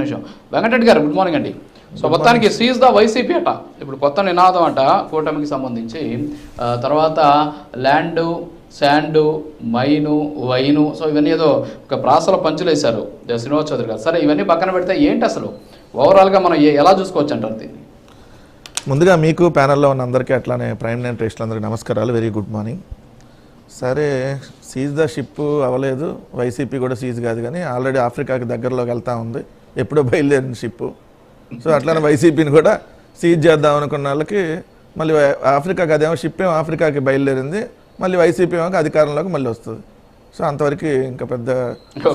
నిమిషం. వెంకటరెడ్డి గారు good morning అండి. సో మొత్తానికి సీజ్ ద వైసీపీ అట. ఇప్పుడు కొత్త నినాదం అంట కూటమికి సంబంధించి. తర్వాత land sand mine wine so ఇవన్నీ ఏదో ఒక ప్రాసల పంచులు వేశారు. శ్రీనివాస్ చౌదరి గారు. సరే ఇవన్నీ పక్కన పెడితే ఏంటి అసలు? ఓవరాల్గా మనం ఎలా చూసుకోవచ్చు అంటారు దీన్ని? ముందుగా మీకు ప్యానల్లో ఉన్న అందరికీ అట్లానే ప్రైమ్ నైన్ టెస్టులందరికీ నమస్కారాలు. వెరీ గుడ్ మార్నింగ్ సరే సీజ్ ద షిప్ అవ్వలేదు వైసీపీ కూడా సీజ్ కాదు కానీ ఆల్రెడీ ఆఫ్రికాకి దగ్గరలోకి వెళ్తూ ఉంది. ఎప్పుడో బయలుదేరిన షిప్ సో అట్లానే వైసీపీని కూడా సీజ్ చేద్దాం అనుకున్న వాళ్ళకి మళ్ళీ ఆఫ్రికాకి అదేమో షిప్ ఏమో ఆఫ్రికాకి బయలుదేరింది. మళ్ళీ వైసీపీ ఏమో అధికారంలోకి మళ్ళీ వస్తుంది. సో అంతవరకు ఇంకా పెద్ద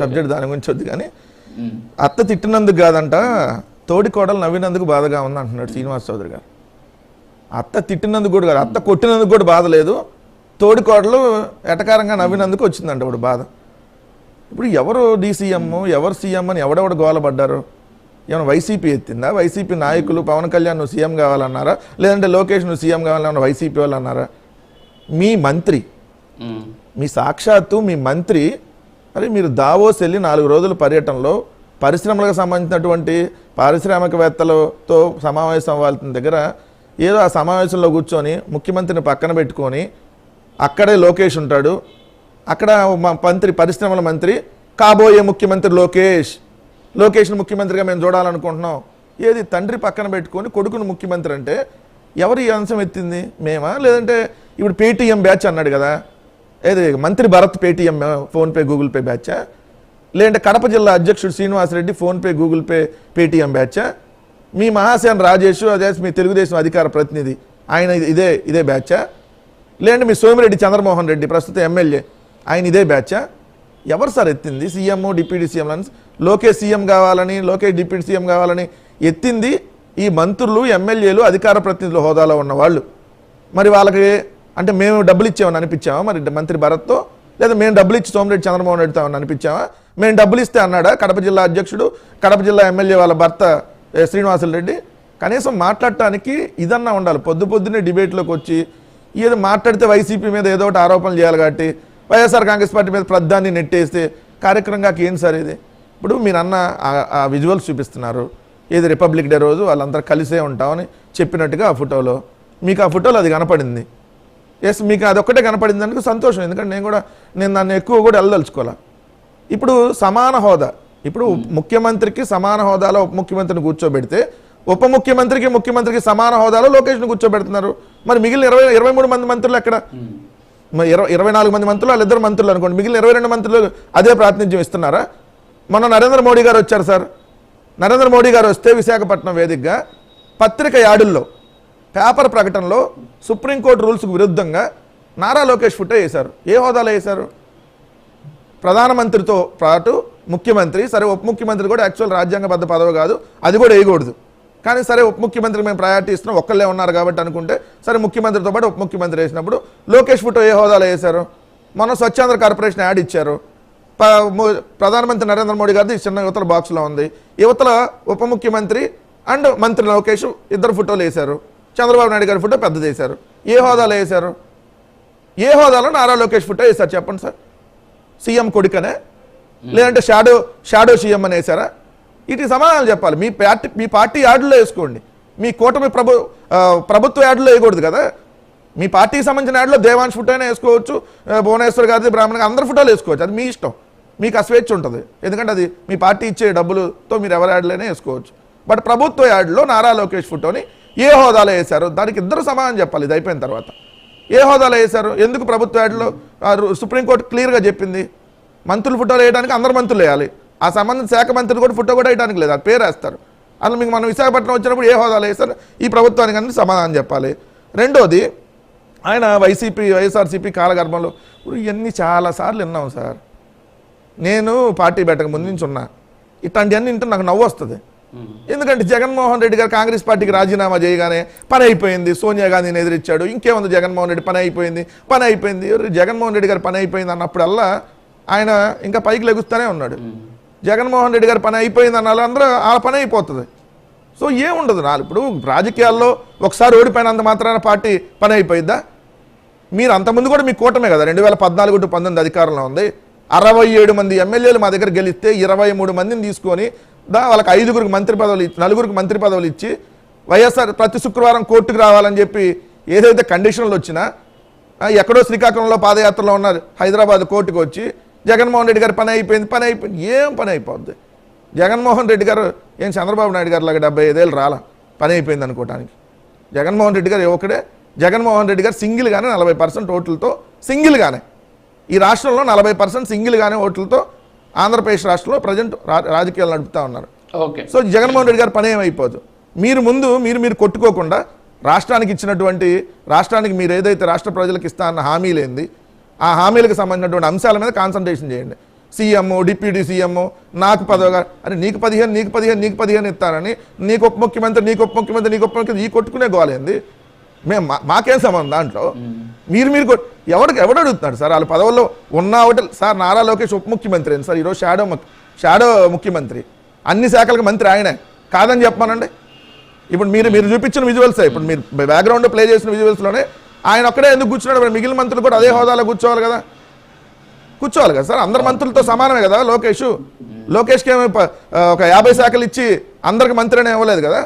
సబ్జెక్ట్ దాని గురించి వద్దు కానీ. అత్త తిట్టినందుకు కాదంట తోడి కోడలు నవ్వినందుకు బాధగా ఉంది అంటున్నాడు శ్రీనివాస్ చౌదరి గారు. అత్త తిట్టినందుకు కూడా కాదు అత్త కొట్టినందుకు కూడా బాధ లేదు. తోడి కోడలు ఎటకారంగా నవ్వినందుకు వచ్చిందంట ఇప్పుడు బాధ. ఇప్పుడు ఎవరు డీసీఎం ఎవరు సీఎం అని ఎవడెవడు గోలపడ్డారు? ఏమైనా వైసీపీ ఎత్తిందా? వైసీపీ నాయకులు పవన్ కళ్యాణ్ నువ్వు సీఎం కావాలన్నారా? లేదంటే లోకేష్ నువ్వు సీఎం కావాలన్నా వైసీపీ వాళ్ళు అన్నారా మీ మంత్రి. మీ సాక్షాత్తు మీ మంత్రి మరి మీరు దావోస్ వెళ్ళి నాలుగు రోజుల పర్యటనలో పరిశ్రమలకు సంబంధించినటువంటి పారిశ్రామికవేత్తలతో సమావేశం అవ్వాల్సిన దగ్గర ఏదో ఆ సమావేశంలో కూర్చొని ముఖ్యమంత్రిని పక్కన పెట్టుకొని అక్కడే లోకేష్ ఉంటాడు. అక్కడ మా మంత్రి పరిశ్రమల మంత్రి కాబోయే ముఖ్యమంత్రి లోకేష్. లోకేష్ను ముఖ్యమంత్రిగా మేము చూడాలనుకుంటున్నాం. ఏది తండ్రి పక్కన పెట్టుకొని కొడుకును ముఖ్యమంత్రి అంటే ఎవరు ఈ అంశం ఎత్తింది? మేమా? లేదంటే ఇప్పుడు పేటీఎం బ్యాచ్ అన్నాడు కదా. ఏది మంత్రి Bharat Paytm PhonePe Google Pay బ్యాచా లేదంటే కడప జిల్లా అధ్యక్షుడు Srinivasa Reddy PhonePe Google Pay Paytm బ్యాచా మీ మహాసేన రాజేష్ అదే మీ తెలుగుదేశం అధికార ప్రతినిధి ఆయన ఇది- ఇదే ఇదే బ్యాచా లేదంటే మీ సోమిరెడ్డి చంద్రమోహన్ రెడ్డి ప్రస్తుత ఎమ్మెల్యే ఆయన ఇదే బ్యాచా ఎవరు సార్ ఎత్తింది? CM deputy CM Lokesh CM కావాలని లోకేష్ డిప్యూటీ సీఎం కావాలని ఎత్తింది ఈ మంత్రులు ఎమ్మెల్యేలు అధికార ప్రతినిధుల హోదాలో ఉన్న వాళ్ళు. మరి వాళ్ళకి అంటే మేము డబ్బులు ఇచ్చామని అనిపించామా? మరి మంత్రి భరత్తో? లేదా మేము డబ్బులు ఇచ్చి సోమిరెడ్డి చంద్రబాబు రెడ్డితో ఏమన్నా అనిపించామా? మేము డబ్బులు ఇస్తే అన్నాడా? కడప జిల్లా అధ్యక్షుడు కడప జిల్లా ఎమ్మెల్యే వాళ్ళ భర్త ఏ, శ్రీనివాసులు రెడ్డి? కనీసం మాట్లాడటానికి ఇదన్నా ఉండాలి. పొద్దు పొద్దున్నే డిబేట్లోకి వచ్చి ఏదో మాట్లాడితే వైసీపీ మీద ఏదో ఒకటి ఆరోపణలు చేయాలి కాబట్టి వైఎస్ఆర్ కాంగ్రెస్ పార్టీ మీద ప్రధాన్ని నెట్టేస్తే కార్యక్రమంగా ఏం సార్ ఇది? ఇప్పుడు మీరు అన్న ఆ- విజువల్స్ చూపిస్తున్నారు. ఏది రిపబ్లిక్ డే రోజు వాళ్ళందరూ కలిసే ఉంటామని చెప్పినట్టుగా ఆ ఫోటోలో మీకు ఆ ఫోటోలో అది కనపడింది. ఎస్ మీకు అది ఒక్కటే కనపడింది అందుకు సంతోషం. ఎందుకంటే నేను కూడా నేను దాన్ని ఎక్కువ కూడా వెళ్ళదలుచుకోవాలా ఇప్పుడు సమాన హోదా. ఇప్పుడు ముఖ్యమంత్రికి సమాన హోదాలో ఉప ముఖ్యమంత్రిని కూర్చోబెడితే ఉప ముఖ్యమంత్రికి ముఖ్యమంత్రికి సమాన హోదాలో లోకేష్ను కూర్చోబెడుతున్నారు. మరి మిగిలిన ఇరవై ఇరవై మూడు మంది మంత్రులు ఎక్కడ? మరి ఇరవై ఇరవై నాలుగు మంది మంత్రులు వాళ్ళిద్దరు మంత్రులు అనుకోండి. మిగిలిన ఇరవై రెండు మంత్రులు అదే ప్రాతినిధ్యం ఇస్తున్నారా? మొన్న నరేంద్ర మోడీ గారు వచ్చారు సార్. నరేంద్ర మోడీ గారు వస్తే విశాఖపట్నం వేదికగా పత్రిక యాడుల్లో పేపర్ ప్రకటనలో సుప్రీంకోర్టు రూల్స్కు విరుద్ధంగా నారా లోకేష్ ఫుటే వేశారు. ఏ హోదాలో వేశారు? ప్రధానమంత్రితో పాటు ముఖ్యమంత్రి సరే ఉప ముఖ్యమంత్రి కూడా యాక్చువల్ రాజ్యాంగబద్ధ పదవి కాదు. అది కూడా వేయకూడదు. కానీ సరే ఉప ముఖ్యమంత్రికి మేము ప్రయారిటీ ఇస్తున్నాం ఒక్కళ్ళే ఉన్నారు కాబట్టి అనుకుంటే సరే ముఖ్యమంత్రితో పాటు ఉప ముఖ్యమంత్రి వేసినప్పుడు లోకేష్ ఫోటో ఏ హోదాలో వేశారు? మొన్న స్వచ్ఛాంధ్ర కార్పొరేషన్ యాడ్ ఇచ్చారు. ప్రధానమంత్రి నరేంద్ర మోడీ గారిది చిన్న యువతల బాక్స్లో ఉంది. యువతల ఉప ముఖ్యమంత్రి అండ్ మంత్రి లోకేష్ ఇద్దరు ఫోటోలు వేశారు. చంద్రబాబు నాయుడు గారి ఫోటో పెద్దది వేశారు. ఏ హోదాలో వేశారు? ఏ హోదాలో నారా లోకేష్ ఫోటో వేశారు? చెప్పండి సార్. సీఎం కొడుకనే? లేదంటే షాడో షాడో సీఎం అని వేశారా? వీటికి సమాధానం చెప్పాలి. మీ పార్టీ మీ పార్టీ యాడ్లో వేసుకోండి. మీ కూటమి ప్రభు ప్రభుత్వ యాడ్లో వేయకూడదు కదా. మీ పార్టీకి సంబంధించిన యాడ్లో దేవాంశ్ ఫోటో అయినా వేసుకోవచ్చు భువనేశ్వర్ గారి బ్రాహ్మణ్ అందరి ఫోటోలు వేసుకోవచ్చు. అది మీ ఇష్టం. మీకు ఆ స్వేచ్ఛ ఉంటుంది. ఎందుకంటే అది మీ పార్టీ ఇచ్చే డబ్బులతో మీరు ఎవరి యాడ్లోనే వేసుకోవచ్చు. బట్ ప్రభుత్వ యాడ్లో నారా లోకేష్ ఫోటోని ఏ హోదాలో వేశారు దానికి ఇద్దరు సమాధానం చెప్పాలి. ఇది అయిపోయిన తర్వాత. ఏ హోదాలో వేశారు ఎందుకు ప్రభుత్వ యాడ్లో సుప్రీంకోర్టు క్లియర్గా చెప్పింది? మంత్రులు ఫోటోలు వేయడానికి అందరు మంత్రులు వేయాలి. ఆ సంబంధిత శాఖ మంత్రులు కూడా ఫోటో కూడా వేయడానికి లేదు అది పేరు వేస్తారు. అసలు మీకు మనం విశాఖపట్నం వచ్చినప్పుడు ఏ హోదాలో వేస్తారు? ఈ ప్రభుత్వానికి అందరూ సమాధానం చెప్పాలి. రెండోది ఆయన వైసీపీ వైఎస్ఆర్సీపీ కాలగర్భంలో ఇప్పుడు ఇవన్నీ చాలాసార్లు విన్నాం సార్. నేను పార్టీ పెట్టక ముందు నుంచి ఉన్నా. ఇట్లాంటివన్నీ వింటే నాకు నవ్వు వస్తుంది. ఎందుకంటే జగన్మోహన్ రెడ్డి గారు కాంగ్రెస్ పార్టీకి రాజీనామా చేయగానే పని అయిపోయింది. సోనియా గాంధీని ఎదిరించాడు. ఇంకేముంది జగన్మోహన్ రెడ్డి పని అయిపోయింది? పని అయిపోయింది. జగన్మోహన్ రెడ్డి గారు పని అయిపోయింది అన్నప్పుడల్లా ఆయన ఇంకా పైకి లెగుస్తూనే ఉన్నాడు. జగన్మోహన్ రెడ్డి గారి పని అయిపోయింది అన్న అందరూ ఆ పని అయిపోతుంది. సో ఏముండదు నా ఇప్పుడు రాజకీయాల్లో ఒకసారి ఓడిపోయినంత మాత్రాన పార్టీ పని అయిపోయిద్దా? మీరు అంతకుముందు కూడా మీ కూటమే కదా. రెండు వేల పద్నాలుగు టు పంతొమ్మిది అధికారంలో ఉంది. అరవై ఏడు మంది ఎమ్మెల్యేలు మా దగ్గర గెలిస్తే ఇరవై మూడు మందిని తీసుకొని దా వాళ్ళకి ఐదుగురికి మంత్రి పదవులు ఇచ్చి నలుగురికి మంత్రి పదవులు ఇచ్చి వైఎస్ఆర్ ప్రతి శుక్రవారం కోర్టుకు రావాలని చెప్పి ఏదైతే కండిషన్లు వచ్చినా ఎక్కడో శ్రీకాకుళంలో పాదయాత్రలో ఉన్నారు. హైదరాబాద్ కోర్టుకు వచ్చి జగన్మోహన్ రెడ్డి గారి పని అయిపోయింది పని అయిపోయింది. ఏం పని అయిపోద్ది? జగన్మోహన్ రెడ్డి గారు ఏం చంద్రబాబు నాయుడు గారు లాగా డెబ్బై ఐదేళ్ళు రాలా? పని అయిపోయింది అనుకోవటానికి జగన్మోహన్ రెడ్డి గారు ఒకడే జగన్మోహన్ రెడ్డి గారు సింగిల్గానే నలభై పర్సెంట్ ఓట్లతో సింగిల్గానే. ఈ రాష్ట్రంలో నలభై పర్సెంట్ సింగిల్గానే ఓట్లతో ఆంధ్రప్రదేశ్ రాష్ట్రంలో ప్రజెంట్ రాజకీయాలు నడుపుతా ఉన్నారు. ఓకే. సో జగన్మోహన్ రెడ్డి గారి పని ఏమైపోదు? మీరు ముందు మీరు మీరు కొట్టుకోకుండా రాష్ట్రానికి ఇచ్చినటువంటి రాష్ట్రానికి మీరు ఏదైతే రాష్ట్ర ప్రజలకు ఇస్తా అన్న హామీలేంది ఆ హామీలకు సంబంధించినటువంటి అంశాల మీద కాన్సన్ట్రేషన్ చేయండి. సీఎం డిప్యూటీ సీఎం నాకు పదవిగా అరే నీకు పదిహేను నీకు పదిహేను నీకు పదిహేను ఇస్తానని నీకు ఉప ముఖ్యమంత్రి నీకు ఉప ముఖ్యమంత్రి నీకు ఉప ముఖ్యమంత్రి ఈ కొట్టుకునే గోలేంది మేము మా- మాకేం సంబంధం దాంట్లో? మీరు మీరు ఎవడికి ఎవడు అడుగుతున్నాడు సార్? వాళ్ళ పదవుల్లో ఉన్న ఒకటి సార్ నారా లోకేష్ ఉప ముఖ్యమంత్రి అండి సార్? ఈరోజు షాడో షాడో ముఖ్యమంత్రి. అన్ని శాఖలకు మంత్రి ఆయనే. కాదని చెప్పానండి. ఇప్పుడు మీరు మీరు చూపించిన విజువల్స్ ఇప్పుడు మీరు బ్యాక్గ్రౌండ్ ప్లే చేసిన విజువల్స్లోనే ఆయన ఒక్కడే ఎందుకు కూర్చున్నాడు మరి? మిగిలిన మంత్రులు కూడా అదే హోదాలో కూర్చోవాలి కదా. కూర్చోవాలి కదా సార్? అందరు మంత్రులతో సమానమే కదా లోకేష్? లోకేష్కి ఏమి ఒక యాభై శాఖలు ఇచ్చి అందరికి మంత్రి అని ఇవ్వలేదు కదా?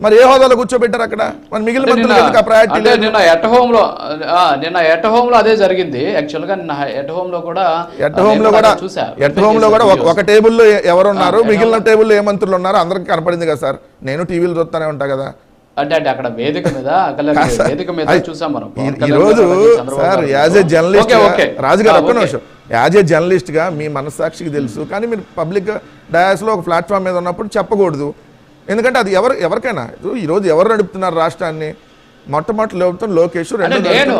మరి ఏ హోదాలో కూర్చోబెట్టారు అక్కడ? మరి మిగిలిన ఆ ప్రయారిటీ నిన్న ఎట్ హోమ్లో నిన్న ఎట్ హోమ్లో అదే జరిగింది. యాక్చువల్గా నిన్న ఎట్ హోమ్లో కూడా ఎట్ హోమ్లో కూడా ఎట్ హోమ్లో కూడా ఒక- టేబుల్లో ఎ- ఎవరు ఉన్నారు ఆ, మిగిలిన టేబుల్లో ఏ మంత్రులు ఉన్నారు అందరికి కనపడింది కదా సార్. నేను టీవీలో చూస్తానే ఉంటా కదా. అంటే అంటే అక్కడ వేదిక మీద. వేదిక మీద చూసాం మనం ఈ- పవన్ ఈ కళ్యాణ్ రోజు గారు, Chandrababu sir. As a journalist. రాజుగారు ఒక్క. నిమిషం యాజ్ ఏ గా మీ మనస్సాక్షికి తెలుసు కానీ మీరు పబ్లిక్ డయాస్లో ఒక ప్లాట్ఫామ్ మీద ఉన్నప్పుడు చెప్పకూడదు ఎందుకంటే అది ఎవరు ఎవరికైనా ఇప్పుడు ఈ రోజు ఎవరు నడుపుతున్నారు రాష్ట్రాన్ని మొట్టమొదటి లోపుతున్న లోకేష్ నేను.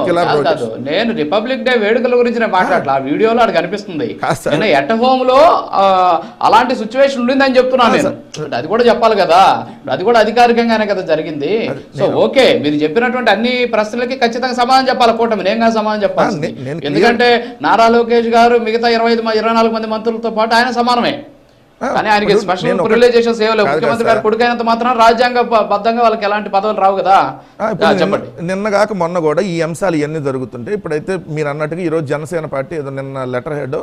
నేను రిపబ్లిక్ డే వేడుకల గురించి నేను మాట్లాడలా ఆ. వీడియోలో అది కనిపిస్తుంది. నేను ఎట్ హోమ్లో అలాంటి సిచ్యువేషన్ ఉండిందని చెప్తున్నాను నేను. అది కూడా చెప్పాలి కదా. అది కూడా అధికారికంగానే కదా జరిగింది. సో ఓకే మీరు చెప్పినటువంటి అన్ని ప్రశ్నలకి ఖచ్చితంగా సమాధానం చెప్పాలి. కూటమి నేను కాదు సమాధానం చెప్పాలి ఎందుకంటే నారా లోకేష్ గారు మిగతా ఇరవై ఐదు ఇరవై నాలుగు మంది మంత్రులతో పాటు ఆయన సమానమే. కానీ ఆయనకి స్పెషల్ ఏవలేవు కాదు ముఖ్యమంత్రి గారు. కొడుకైనంత మాత్రం రాజ్యాంగ బ- బద్ధంగా వాళ్ళకి ఎలాంటి పదవులు రావు కదా. ఆ, నిన్న- చెప్పండి నిన్నగాక మొన్న కూడా ఈ అంశాలు ఇవన్నీ జరుగుతుంటే ఇప్పుడైతే మీరు అన్నట్టుగా ఈరోజు జనసేన పార్టీ ఏదో నిన్న లెటర్ హెడ్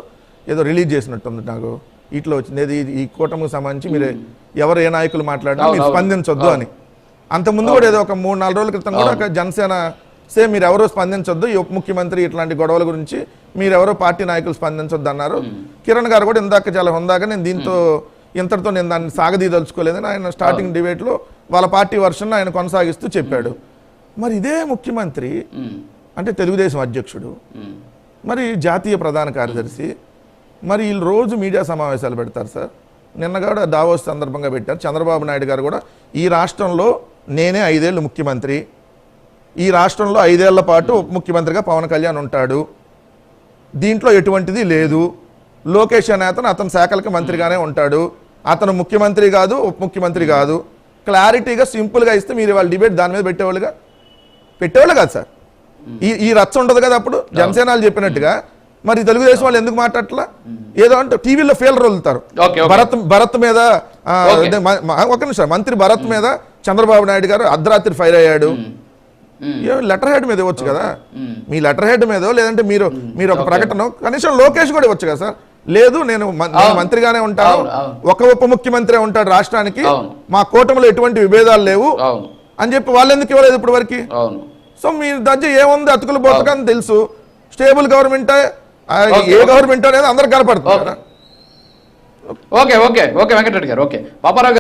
ఏదో రిలీజ్ చేసినట్టుంది నాకు. ఇట్లా వచ్చింది. ఏది ఈ కూటమికి సంబంధించి మీరు ఎవరు ఏ నాయకులు మాట్లాడినా మీరు. స్పందించొద్దు అని. అంతకుముందు కూడా ఏదో ఒక మూడు నాలుగు రోజుల క్రితం కూడా జనసేన సేమ్ మీరు ఎవరో స్పందించొద్దు. ఈ ఉప ముఖ్యమంత్రి ఇట్లాంటి గొడవల గురించి మీరు ఎవరో పార్టీ నాయకులు స్పందించొద్దు అన్నారు కిరణ్ గారు కూడా ఇందాక చాలా హుందాగా నేను దీంతో ఇంతటితో నేను దాన్ని సాగదీదలుచుకోలేదని ఆయన స్టార్టింగ్ డిబేట్లో వాళ్ళ పార్టీ వర్షన్ ఆయన కొనసాగిస్తూ చెప్పాడు. మరి ఇదే ముఖ్యమంత్రి అంటే తెలుగుదేశం అధ్యక్షుడు. మరి జాతీయ ప్రధాన కార్యదర్శి మరి వీళ్ళు రోజు మీడియా సమావేశాలు పెడతారు సార్. నిన్న కూడా దావోస్ సందర్భంగా పెట్టారు. చంద్రబాబు నాయుడు గారు కూడా ఈ రాష్ట్రంలో నేనే ఐదేళ్ళు ముఖ్యమంత్రి. ఈ రాష్ట్రంలో ఐదేళ్ళ పాటు ఉప ముఖ్యమంత్రిగా పవన్ కళ్యాణ్ ఉంటాడు. దీంట్లో ఎటువంటిది లేదు. లోకేష్ అనే అతను అతని శాఖలకి మంత్రిగానే ఉంటాడు. అతను ముఖ్యమంత్రి కాదు ఉప ముఖ్యమంత్రి కాదు. క్లారిటీగా సింపుల్గా ఇస్తే మీరు వాళ్ళ డిబేట్ దాని మీద పెట్టేవాళ్ళుగా? పెట్టేవాళ్ళు కాదు సార్. ఈ ఈ రచ్చ ఉండదు కదా అప్పుడు? జనసేనాలు చెప్పినట్టుగా? మరి తెలుగుదేశం వాళ్ళు ఎందుకు మాట్లాడట్లా? ఏదో అంటే టీవీలో ఫెయిల్ వదులుతారు. భరత్ భరత్ మీద ఒక నిమిషం. మంత్రి భరత్ మీద చంద్రబాబు నాయుడు గారు అర్ధరాత్రి ఫైర్ అయ్యాడు. లెటర్ హెడ్ మీద ఇవ్వచ్చు కదా. మీ లెటర్ హెడ్ మీద లేదంటే మీరు మీరు ఒక ప్రకటన కనీసం లోకేష్ కూడా ఇవ్వచ్చు కదా సార్. లేదు నేను. మంత్రిగానే ఉంటాను. ఒక ఉప ముఖ్యమంత్రి ఉంటాడు రాష్ట్రానికి. మా కూటమిలో ఎటువంటి విభేదాలు లేవు. అని చెప్పి వాళ్ళు ఎందుకు ఇవ్వలేదు ఇప్పటి వరకు? సో మీ దగ్గర ఏముంది? అతుకులు పోతకని తెలుసు. స్టేబుల్ గవర్నమెంట్ ఏ. గవర్నమెంట్ అనేది అందరికి కనపడుతుంది ఓకే ఓకే ఓకే వెంకటరెడ్డి గారు ఓకే. పాపారావు